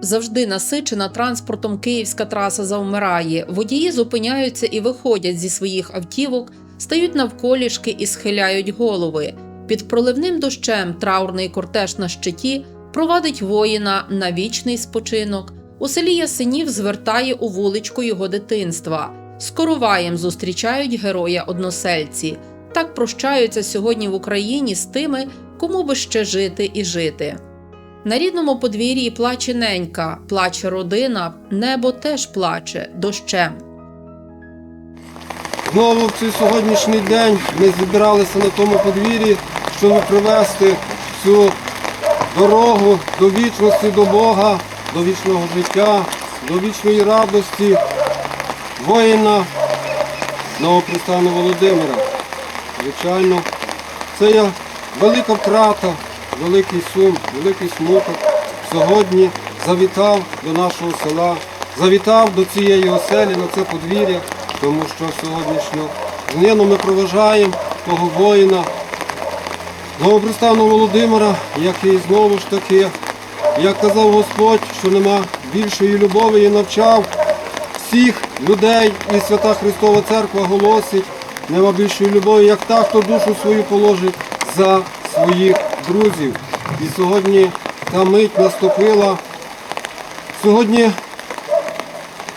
Завжди насичена транспортом київська траса завмирає. Водії зупиняються і виходять зі своїх автівок, стають навколішки і схиляють голови. Під проливним дощем траурний кортеж на щиті провадить воїна на вічний спочинок. У селі Ясенів звертає у вуличку його дитинства. З короваєм зустрічають героя односельці. Так прощаються сьогодні в Україні з тими, кому би ще жити і жити. На рідному подвір'ї плаче ненька, плаче родина, небо теж плаче дощем. Знову в цей сьогоднішній день ми зібралися на тому подвір'ї, щоб привести цю дорогу до вічності, до Бога, до вічного життя, до вічної радості воїна Новопристану Володимира. Звичайно, це є велика втрата, великий сум, великий смуток. Сьогодні завітав до нашого села, завітав до цієї оселі на це подвір'я, тому що сьогоднішню днину ми проважаємо того воїна, Новопристану Володимира, який знову ж таки, як казав Господь, що нема більшої любові і навчав всіх людей, і свята Христова Церква голосить, нема більшої любові, як та, хто душу свою положить за своїх друзів. І сьогодні та мить наступила. Сьогодні,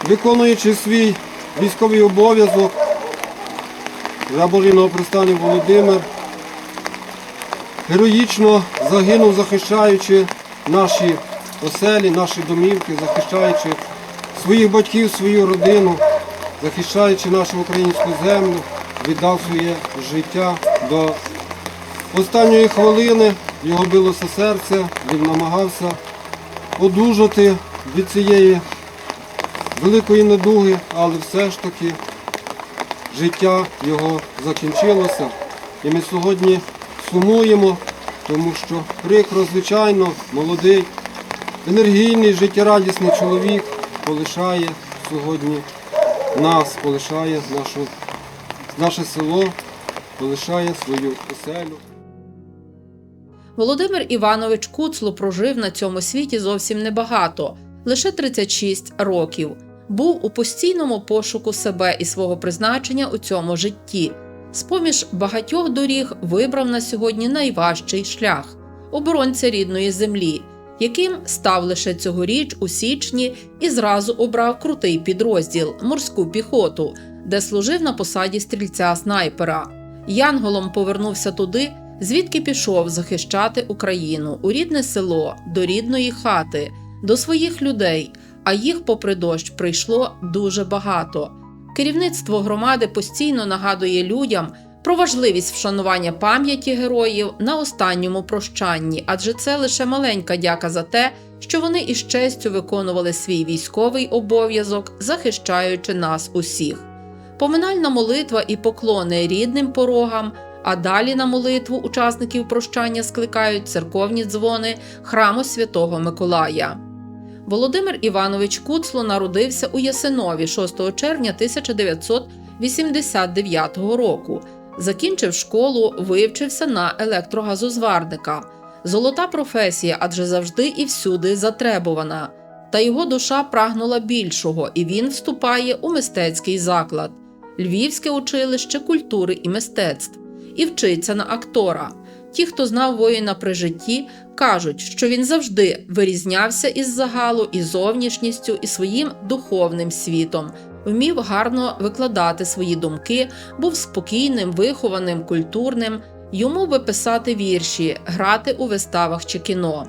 виконуючи свій військовий обов'язок, Божий Новопристанів Володимир героїчно загинув, захищаючи наші оселі, наші домівки, захищаючи своїх батьків, свою родину, захищаючи нашу українську землю, віддав своє життя до останньої хвилини. Його билося серце, він намагався одужати від цієї великої недуги, але все ж таки життя його закінчилося. І ми сьогодні сумуємо, тому що прикро, звичайно, молодий, енергійний, життєрадісний чоловік полишає сьогодні нас, полишає нашу, наше село, полишає свою оселю. Володимир Іванович Куцло прожив на цьому світі зовсім небагато, лише 36 років. Був у постійному пошуку себе і свого призначення у цьому житті. З-поміж багатьох доріг вибрав на сьогодні найважчий шлях оборонця рідної землі, яким став лише цьогоріч у січні і зразу обрав крутий підрозділ морську піхоту, де служив на посаді стрільця снайпера. Янголом повернувся туди, звідки пішов захищати Україну у рідне село, до рідної хати, до своїх людей. А їх, попри дощ, прийшло дуже багато. Керівництво громади постійно нагадує людям про важливість вшанування пам'яті героїв на останньому прощанні, адже це лише маленька дяка за те, що вони із честю виконували свій військовий обов'язок, захищаючи нас усіх. Поминальна молитва і поклони рідним порогам, а далі на молитву учасників прощання скликають церковні дзвони храму Святого Миколая. Володимир Іванович Куцло народився у Ясинові 6 червня 1989 року. Закінчив школу, вивчився на електрогазозварника. Золота професія, адже завжди і всюди затребувана. Та його душа прагнула більшого, і він вступає у мистецький заклад Львівське училище культури і мистецтв і вчиться на актора. Ті, хто знав воїна при житті, кажуть, що він завжди вирізнявся із загалу і зовнішністю, і своїм духовним світом, вмів гарно викладати свої думки, був спокійним, вихованим, культурним, йому би писати вірші, грати у виставах чи кіно.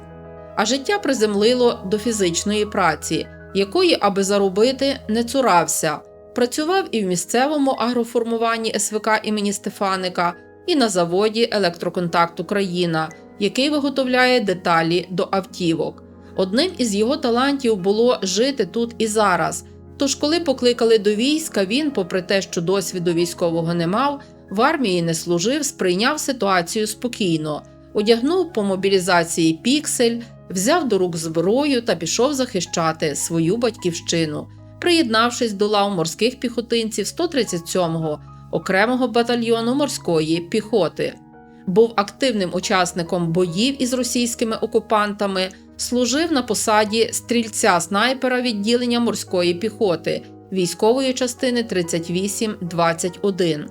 А життя приземлило до фізичної праці, якої, аби заробити, не цурався. Працював і в місцевому агроформуванні СВК імені Стефаника, і на заводі Електроконтакт Україна, який виготовляє деталі до автівок. Одним із його талантів було жити тут і зараз. Тож, коли покликали до війська, він, попри те, що досвіду військового не мав, в армії не служив, сприйняв ситуацію спокійно, одягнув по мобілізації піксель, взяв до рук зброю та пішов захищати свою батьківщину, приєднавшись до лав морських піхотинців 137-го окремого батальйону морської піхоти. Був активним учасником боїв із російськими окупантами, Служив на посаді стрільця снайпера відділення морської піхоти військової частини 3821.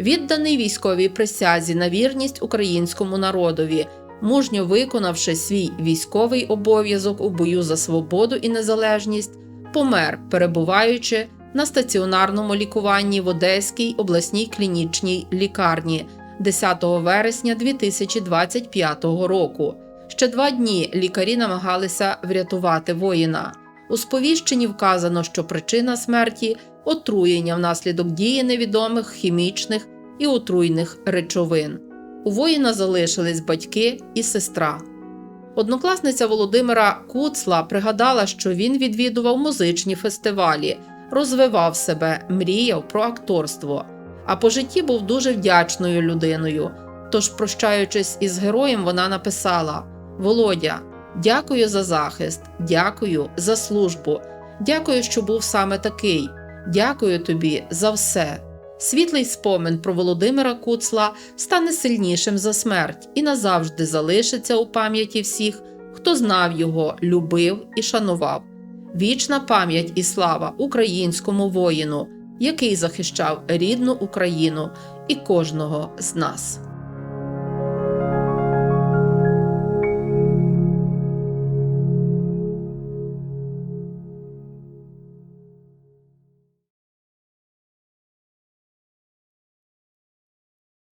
Відданий військовій присязі на вірність українському народові, мужньо виконавши свій військовий обов'язок у бою за свободу і незалежність, помер, перебуваючи на стаціонарному лікуванні в Одеській обласній клінічній лікарні 10 вересня 2025 року. Ще два дні лікарі намагалися врятувати воїна. У сповіщенні вказано, що причина смерті отруєння внаслідок дії невідомих хімічних і отруйних речовин. У воїна залишились батьки і сестра. Однокласниця Володимира Куцла пригадала, що він відвідував музичні фестивалі, розвивав себе, мріяв про акторство, а по житті був дуже вдячною людиною. Тож, прощаючись із героєм, вона написала: Володя, дякую за захист, дякую за службу, дякую, що був саме такий. Дякую тобі за все. Світлий спомин про Володимира Куцла стане сильнішим за смерть і назавжди залишиться у пам'яті всіх, хто знав його, любив і шанував. Вічна пам'ять і слава українському воїну, який захищав рідну Україну і кожного з нас.